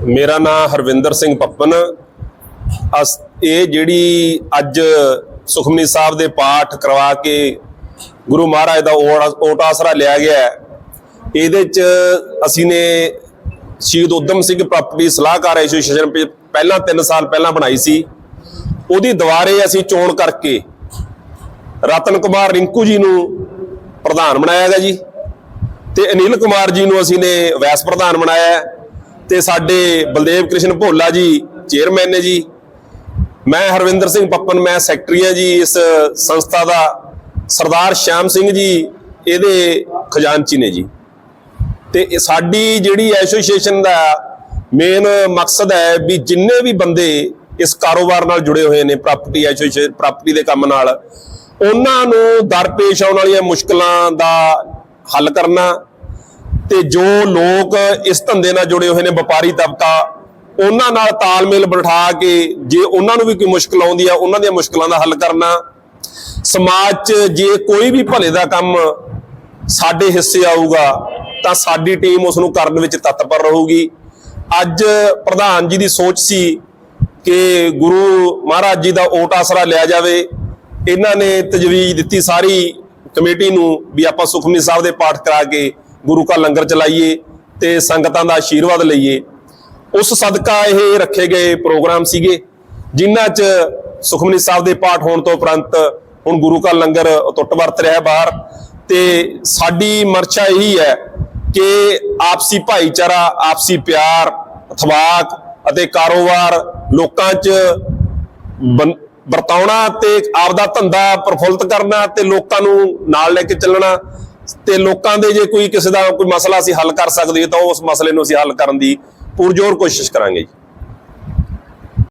ਮੇਰਾ ਨਾਮ ਹਰਵਿੰਦਰ ਸਿੰਘ ਪੱਪਨ। ਅਸ ਇਹ ਜਿਹੜੀ ਅੱਜ ਸੁਖਮਨੀ ਸਾਹਿਬ ਦੇ ਪਾਠ ਕਰਵਾ ਕੇ ਗੁਰੂ ਮਹਾਰਾਜ ਦਾ ਓਟ ਆਸਰਾ ਲਿਆ ਗਿਆ ਹੈ, ਇਹਦੇ ਚ ਅਸੀਂ ਨੇ ਸ਼ਹੀਦ ਉਦਮ ਸਿੰਘ ਪ੍ਰਾਪਰਟੀ ਸਲਾਹਕਾਰ ਐਸੋਸੀਏਸ਼ਨ ਪਹਿਲਾਂ 3 ਸਾਲ ਪਹਿਲਾਂ ਬਣਾਈ ਸੀ। ਉਹਦੀ ਦੁਬਾਰੇ ਅਸੀਂ ਚੋਣ ਕਰਕੇ ਰਤਨ ਕੁਮਾਰ ਰਿੰਕੂ ਜੀ ਨੂੰ ਪ੍ਰਧਾਨ ਬਣਾਇਆ ਗਿਆ ਜੀ। ਤੇ ਅਨਿਲ ਕੁਮਾਰ ਜੀ ਨੂੰ ਅਸੀਂ ਨੇ ਵਾਈਸ ਪ੍ਰਧਾਨ ਬਣਾਇਆ ਤੇ ਸਾਡੇ ਬਲਦੇਵ ਕ੍ਰਿਸ਼ਨ ਭੋਲਾ ਜੀ ਚੇਅਰਮੈਨ ਨੇ ਜੀ। ਮੈਂ ਹਰਵਿੰਦਰ ਸਿੰਘ ਪੱਪਨ, ਮੈਂ ਸੈਕਟਰੀ ਹਾਂ ਜੀ, ਇਸ ਸੰਸਥਾ ਦਾ ਸਰਦਾਰ ਸ਼ਿਆਮ ਸਿੰਘ ਜੀ, ਇਹਦੇ ਖਜ਼ਾਨਚੀ ਨੇ ਜੀ। ਤੇ ਸਾਡੀ ਜਿਹੜੀ ਐਸੋਸੀਏਸ਼ਨ ਦਾ ਮੇਨ ਮਕਸਦ ਹੈ ਵੀ ਜਿੰਨੇ ਵੀ ਬੰਦੇ ਇਸ ਕਾਰੋਬਾਰ ਨਾਲ ਜੁੜੇ ਹੋਏ ਨੇ ਪ੍ਰਾਪਰਟੀ ਐਸੋਸੀਏਸ਼ਨ ਪ੍ਰਾਪਰਟੀ ਦੇ ਕੰਮ ਨਾਲ, ਉਹਨਾਂ ਨੂੰ ਦਰਪੇਸ਼ ਆਉਣ ਵਾਲੀਆਂ ਮੁਸ਼ਕਲਾਂ ਦਾ ਹੱਲ ਕਰਨਾ ਤੇ ਜੋ ਲੋਕ ਇਸ ਧੰਦੇ ਨਾਲ ਜੁੜੇ ਹੋਏ ਨੇ ਵਪਾਰੀ ਤਬਕਾ, ਉਹਨਾਂ ਨਾਲ ਤਾਲਮੇਲ ਬਿਠਾ ਕੇ ਜੇ ਉਹਨਾਂ ਨੂੰ ਵੀ ਕੋਈ ਮੁਸ਼ਕਲ ਆਉਂਦੀ ਆ, ਉਹਨਾਂ ਦੀਆਂ ਮੁਸ਼ਕਲਾਂ ਦਾ ਹੱਲ ਕਰਨਾ। ਸਮਾਜ 'ਚ ਜੇ ਕੋਈ ਵੀ ਭਲੇ ਦਾ ਕੰਮ ਸਾਡੇ ਹਿੱਸੇ ਆਊਗਾ, ਤਾਂ ਸਾਡੀ ਟੀਮ ਉਸ ਨੂੰ ਕਰਨ ਵਿੱਚ ਤਤਪਰ ਰਹੂਗੀ। ਅੱਜ ਪ੍ਰਧਾਨ ਜੀ ਦੀ ਸੋਚ ਸੀ ਕਿ ਗੁਰੂ ਮਹਾਰਾਜ ਜੀ ਦਾ ਓਟ ਆਸਰਾ ਲਿਆ ਜਾਵੇ। ਇਹਨਾਂ ਨੇ ਤਜਵੀਜ਼ ਦਿੱਤੀ ਸਾਰੀ ਕਮੇਟੀ ਨੂੰ ਵੀ ਆਪਾਂ ਸੁਖਮਨੀ ਸਾਹਿਬ ਦੇ ਪਾਠ ਕਰਾ ਕੇ ਗੁਰੂ ਕਾ ਲੰਗਰ ਚਲਾਈਏ ਤੇ ਸੰਗਤਾਂ ਦਾ ਆਸ਼ੀਰਵਾਦ ਲਈਏ। ਉਸ ਸਦਕਾ ਇਹ ਰੱਖੇ ਗਏ ਪ੍ਰੋਗਰਾਮ ਸੀਗੇ, ਜਿਨ੍ਹਾਂ 'ਚ ਸੁਖਮਨੀ ਸਾਹਿਬ ਦੇ ਪਾਠ ਹੋਣ ਤੋਂ ਉਪਰੰਤ ਹੁਣ ਗੁਰੂ ਕਾ ਲੰਗਰ ਟੁੱਟ ਵਰਤ ਰਿਹਾ ਬਾਹਰ। ਤੇ ਸਾਡੀ ਮਰਚਾ ਇਹੀ ਹੈ ਕਿ ਆਪਸੀ ਭਾਈਚਾਰਾ, ਆਪਸੀ ਪਿਆਰ, ਅਥਵਾਕ ਅਤੇ ਕਾਰੋਬਾਰ ਲੋਕਾਂ 'ਚ ਬਨ- ਵਰਤਾਉਣਾ ਤੇ ਆਪਦਾ ਧੰਦਾ ਪ੍ਰਫੁੱਲਤ ਕਰਨਾ ਤੇ ਲੋਕਾਂ ਨੂੰ ਨਾਲ ਲੈ ਕੇ ਚੱਲਣਾ ਤੇ ਲੋਕਾਂ ਦੇ ਜੇ ਕੋਈ ਕਿਸੇ ਦਾ ਕੋਈ ਮਸਲਾ ਅਸੀਂ ਹੱਲ ਕਰ ਸਕਦੇ ਤਾਂ ਉਸ ਮਸਲੇ ਨੂੰ ਅਸੀਂ ਹੱਲ ਕਰਨ ਦੀ ਪੁਰਜੋਰ ਕੋਸ਼ਿਸ਼ ਕਰਾਂਗੇ ਜੀ।